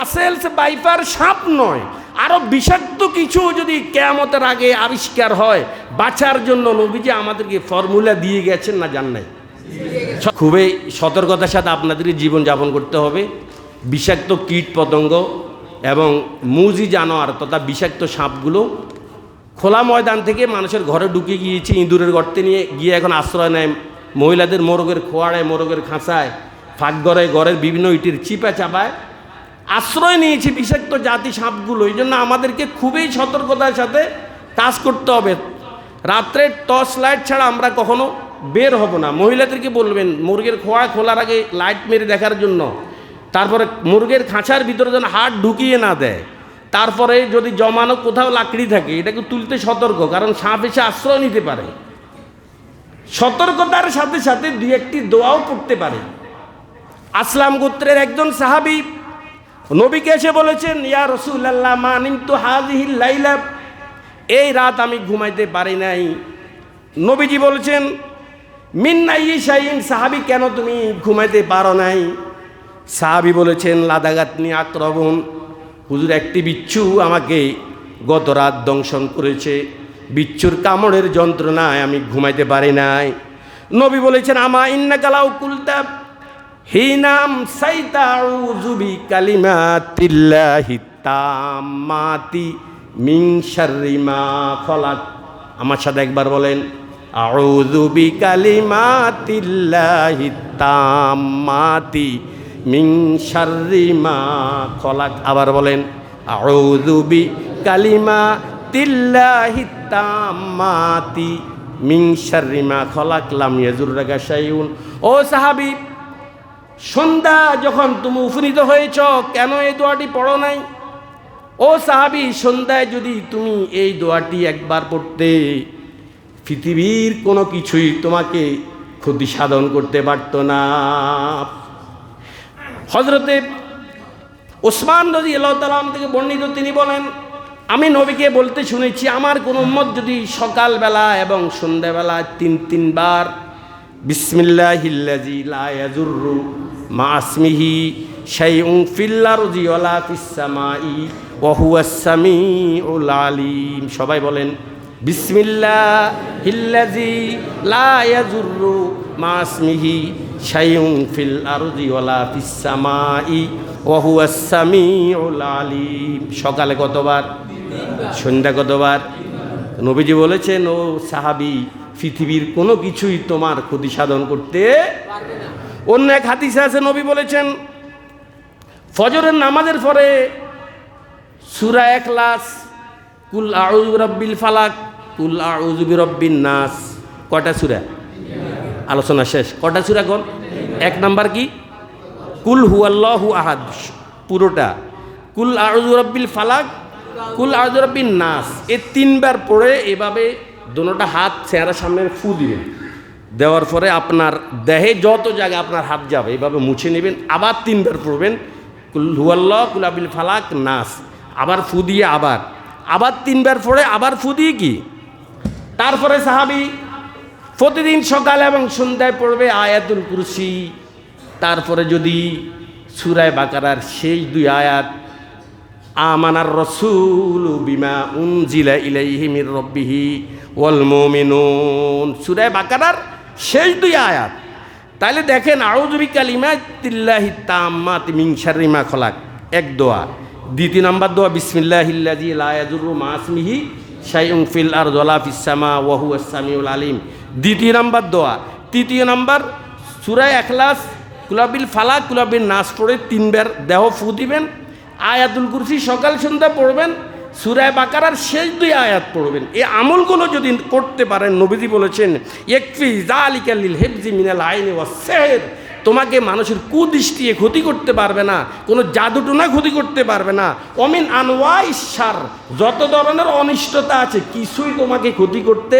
Muscles বাইপার সাপ নয় আরও বিষাক্ত কিছু যদি কেয়ামতের আগে আবিষ্কার হয়, বাঁচার জন্য নবীজি আমাদেরকে ফর্মুলা দিয়ে গেছেন না জান নাই? খুবই সতর্কতার সাথে আপনাদেরকে জীবনযাপন করতে হবে। বিষাক্ত কীট পতঙ্গ এবং মুজি জানোয়ার তথা বিষাক্ত সাপগুলো খোলা ময়দান থেকে মানুষের ঘরে ঢুকে গিয়েছে, ইঁদুরের গর্তে নিয়ে গিয়ে এখন আশ্রয় নেয়। মহিলাদের মোরগের খোয়াড়ায়, মোরগের খাঁচায় ফাঁক ঘরে ঘরের বিভিন্ন ইটির চিপা চাপায়। আশ্রয় নিয়েছে বিষাক্ত জাতি সাপগুলো, এই জন্য আমাদেরকে খুবই সতর্কতার সাথে কাজ করতে হবে। রাত্রে টর্চ লাইট ছাড়া আমরা কখনো বের হব না। মহিলাদেরকে বলবেন, মুরগের খোয়া খোলার আগে লাইট মেরে দেখার জন্য। তারপরে মুরগের খাঁচার ভিতরে যেন হাত ঢুকিয়ে না দেয়। তারপরে যদি জমানো কোথাও লাকড়ি থাকে, এটাকে তুলতে সতর্ক, কারণ সাপ এসে আশ্রয় নিতে পারে। সতর্কতার সাথে সাথে দুই একটি দোয়াও পড়তে পারে। আসলাম গোত্রের একজন সাহাবি নবীকে এসে বলেছেন, ইয়া রসুল্লাহ মানিম তো হাজিহিল লাইলা। এই রাত আমি ঘুমাইতে পারি নাই। নবীজি বলেছেন মিন্নাই শাইন সাহাবি কেন তুমি ঘুমাইতে পারো নাই? সাহাবি বলেছেন, লাদাগাত নিয়ে আক্রমণ। হুজুর একটি বিচ্ছু আমাকে গত রাত দংশন করেছে। বিচ্ছুর কামড়ের যন্ত্রণায় আমি ঘুমাইতে পারি নাই। নবী বলেছেন, আমা ইন্না কুলতাব হিনাম সাইতাউযুবি কালিমাতিল্লাহি তাম্মাতি মিন শাররি মা খলাক। আমার সাথে একবার বলেন, আউযু বিকালিমাতিল্লাহি তাম্মাতি মিন শাররি মা খলাক। আবার বলেন, আউযু বিকালিমাতিল্লাহি তাম্মাতি মিন শাররি মা খলাক, লাম ইয়াজুররাকা শাইউন। ও সাহাবী সন্ধ্যা যখন তুমি উপনীত হয়েছ, কেন এই দোয়াটি পড়ো নাই? ও সাহাবি, সন্ধ্যায় যদি তুমি এই দোয়াটি একবার পড়তে, পৃথিবীর কোনো কিছুই তোমাকে ক্ষতি সাধন করতে পারত না। হজরতে ওসমান রাজি আল্লাহ তালাম থেকে বর্ণিত তিনি বলেন, আমি নবীকে বলতে শুনেছি, আমার কোন উম্মত যদি সকালবেলা এবং সন্ধ্যাবেলা তিন তিনবার বিসমিল্লাহিল্লাজি লা ইয়াজুররু মা আসমিহি শাইউন ফিল আরজি ওয়ালা ফিস সামাই ওয়া হুয়াস সামিউল আলিম। সবাই বলেন বিসমিল্লাহিল্লাজি লা ইয়াজুররু মা আসমিহি শাইউন ফিল আরজি ওয়ালা ফিস সামাই ওয়া হুয়াস সামিউল আলিম। সকালে কতবার? সন্ধ্যা কতবার? নবীজি বলেছেন, ও সাহাবি, পৃথিবীর কোনো কিছুই তোমার ক্ষতি সাধন করতে অন্য এক হাদিসে আছে, নবী বলেছেন, ফজরের নামাজের পরে সুরা একলাস কুল আউজু রব্বিল ফালাক, কুল আউজু রব্বিন নাস। কয়টা সুরা? আলোচনা শেষ। কটা সুরা কোন? এক নাম্বার কি? কুল হুয়াল্লাহু আহাদ, পুরোটা। কুল আউজু রব্বিল ফালাক, কুল আউজু রব্বিন নাস। এ তিনবার পড়ে এভাবে দোনোটা হাত চেহারা সামনে ফু দিবেন দেওয়ার পরে আপনার দেহে যত জায়গায় আপনার হাত যাবে, এইভাবে মুছে নেবেন, আবার তিনবার পড়বেন হুয়াল্লাহ কুলাবিল ফালাক নাস, আবার ফু দিয়ে আবার আবার তিনবার পড়ে, আবার ফু দিয়ে কি? তারপরে সাহাবি প্রতিদিন সকালে এবং সন্ধ্যায় পড়বে আয়াতুল কুরসি, তারপরে যদি সুরায় বাকারার শেষ দুই আয়াত, আমানার রসুল বিমা উনজিলা ইলাইহি মির রব্বিহি ওয়াল মুমিনুন সূরা বাকারার শেষ দুই আয়াত। তাহলে দেখেন আউযুবি কালিমাতিল্লাহি তাম্মাতি মিন শাররি মা খলাক। এক দোয়া। দ্বিতীয় নাম্বার দোয়া বিসমিল্লাহিল্লাজি লা ইয়াজুরু মা আসমিহি শাইউন ফিল আরদি ওয়ালা ফিস সামা ওয়া হুয়াস আলিম। দ্বিতীয় নাম্বার দোয়া। তৃতীয় নাম্বার, সূরা ইখলাস, কুলাবিল ফালাক কুলাবিল নাস পড়ে তিনবার দেহ ফু দিবেন, আয়াতুল কুরসি সকাল সন্ধ্যা পড়বেন সুরায় বাকারার শেষ দুই আয়াত পড়বেন। এই আমলগুলো যদি করতে পারেন, নবীজি বলেছেন, একফি মিনাল আইনে ওয়াসের তোমাকে মানুষের কুদৃষ্টি ক্ষতি করতে পারবে না, কোনো জাদুটুনা ক্ষতি করতে পারবে না। অমিন আনোয়া সার যত ধরনের অনিষ্টতা আছে, কিছুই তোমাকে ক্ষতি করতে